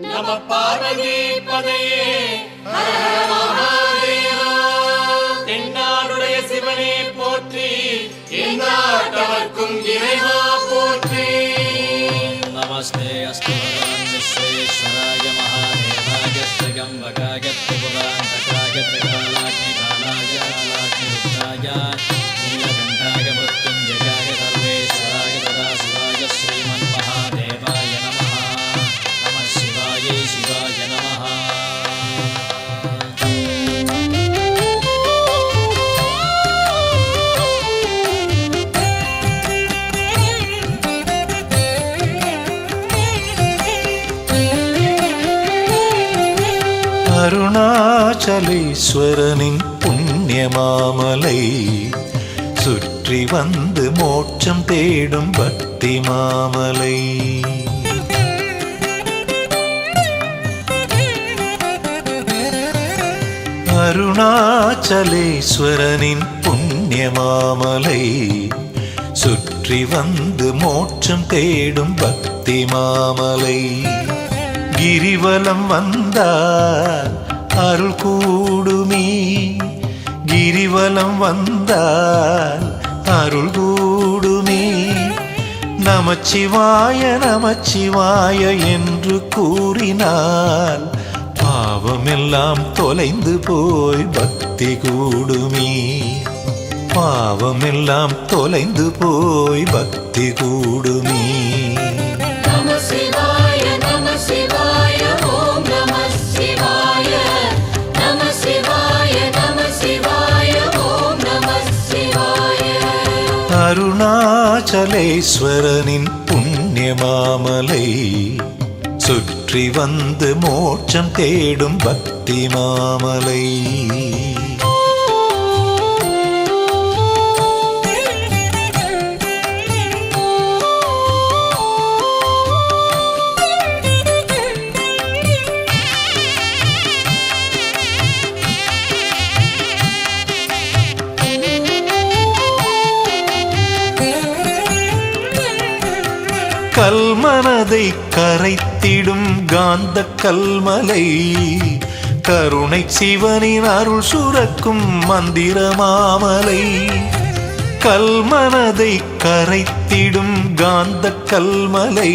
நம பார்வதி பதையே. தென்னாடுடைய சிவனே போற்றி எல்லா இறைவா போற்றி. நமஸ்தே அஸ்தே. அருணாச்சலேஸ்வரனின் புண்ணியமாமலை சுற்றி வந்து மோட்சம் தேடும் பக்தி மாமலை அருணாச்சலேஸ்வரனின் புண்ணியமாமலை சுற்றி வந்து மோட்சம் தேடும் பக்தி மாமலை கிரிவலம் வந்தால் அருள் கூடுமே. கிரிவலம் வந்தால் அருள் கூடுமே. நமச்சிவாய நமச்சிவாய என்று கூறினால் பாவமெல்லாம் தொலைந்து போய் பக்தி கூடுமே. பாவமெல்லாம் தொலைந்து போய் பக்தி கூடுமே. அருணாச்சலேஸ்வரனின் புண்ணிய மாமலை சுற்றி வந்து மோட்சம் தேடும் பக்தி மாமலை. கல்மனதை கரைத்திடும் காந்த கல்மலை. கருணை சிவனின் அருள் சுரக்கும் மந்திர மாமலை. கல்மனதை கரைத்திடும் காந்த கல்மலை.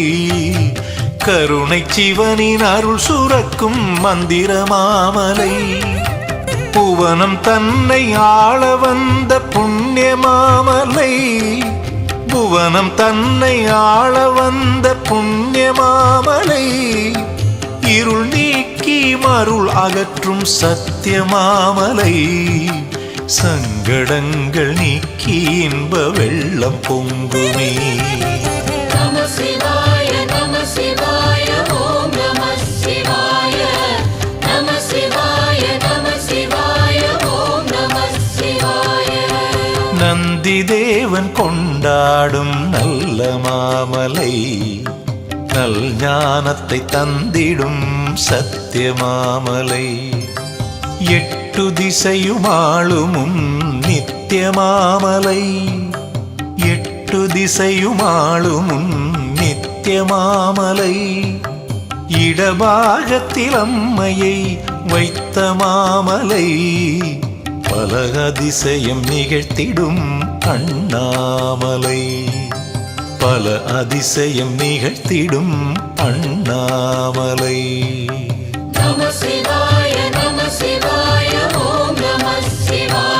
கருணை சிவனின் அருள் சுரக்கும் மந்திர மாமலை. புவனம் தன்னை ஆள வந்த புண்ணிய மாமலை. புவனம் தன்னை ஆள வந்த புண்ணிய மாமலை. இருள் நீக்கி மருள் அகற்றும் சத்திய மாமலை. சங்கடங்கள் நீக்கி இன்ப வெள்ளம் பொங்குமே. நம தேவன் கொண்டாடும் நல்ல மாமலை நல் ஞானத்தை தந்திடும் சத்திய மாமலை எட்டு திசையுமாளுமும் நித்திய மாமலை எட்டு திசையுமாளுமும் நித்திய மாமலை இடபாகத்தில் அம்மையை வைத்த மாமலை பல அதிசயம் நிகழ்த்திடும் அண்ணாமலை பல அதிசயம் நிகழ்த்திடும் அண்ணாமலை நம சிவாய நம சிவாய ஓம் நம சிவாய.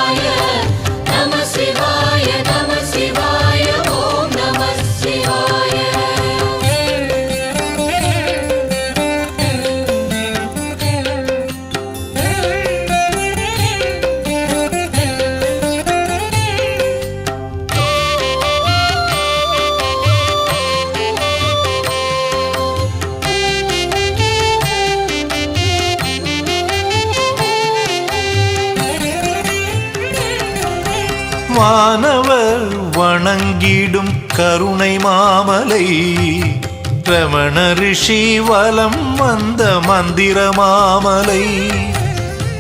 வானவர் வணங்கிடும் கருணை மாமலை. ரமண ரிஷி வலம் வந்த மந்திர மாமலை.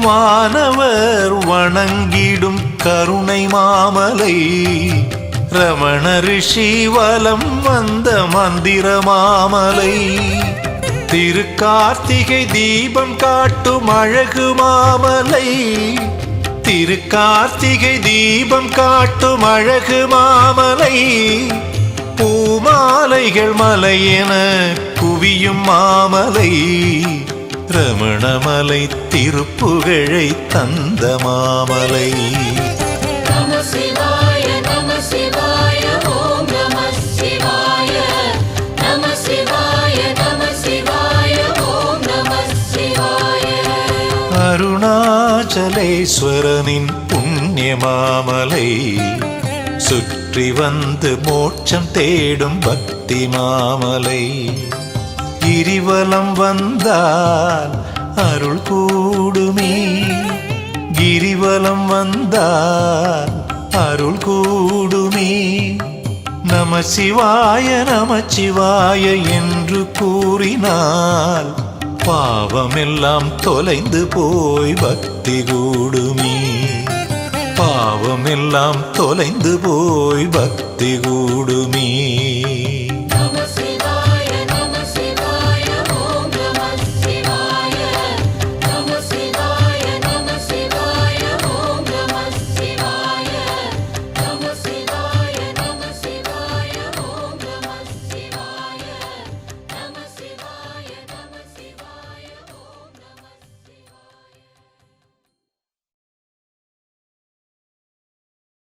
வானவர் வணங்கிடும் கருணை மாமலை. ரமண ரிஷி வலம் வந்த மந்திர மாமலை. திருக்கார்த்திகை தீபம் காட்டும் அழகு மாமலை. திரு கார்த்திகை தீபம் காட்டும் அழகு மாமலை. பூமாலைகள் மலையென குவியும் மாமலை. ரமணமலை திருப்புகழை தந்த மாமலை. நம அருணாச்சலேஸ்வரனின் புண்ணிய மாமலை சுற்றி வந்து மோட்சம் தேடும் பக்தி மாமலை. கிரிவலம் வந்தால் அருள் கூடுமே. கிரிவலம் வந்தால் அருள் கூடுமே. நம சிவாய நம சிவாய என்று கூறினால் பாவமெல்லாம் தொலைந்து போய் பக்தி கூடுமே. பாவமெல்லாம் தொலைந்து போய் பக்தி கூடுமே.